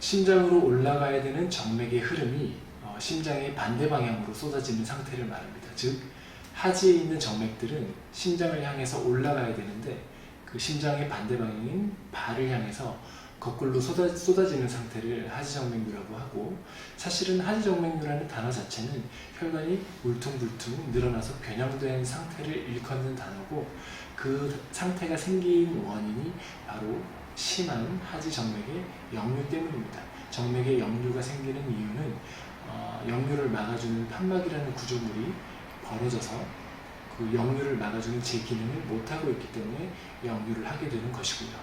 심장으로 올라가야 되는 정맥의 흐름이 어, 심장의 반대 방향으로 쏟아지는 상태를 말합니다. 즉 하지에 있는 정맥들은 심장을 향해서 올라가야 되는데 그 심장의 반대 방향인 발을 향해서 거꾸로 쏟아, 쏟아지는 상태를 하지정맥류라고 하고 사실은 하지정맥류라는 단어 자체는 혈관이 울퉁불퉁 늘어나서 변형된 상태를 일컫는 단어고 그 상태가 생긴 원인이 바로 심한 하지 정맥의 역류 때문입니다. 정맥의 역류가 생기는 이유는 어, 역류를 막아주는 판막이라는 구조물이 벌어져서 그 역류를 막아주는 제 기능을 못하고 있기 때문에 역류를 하게 되는 것이고요.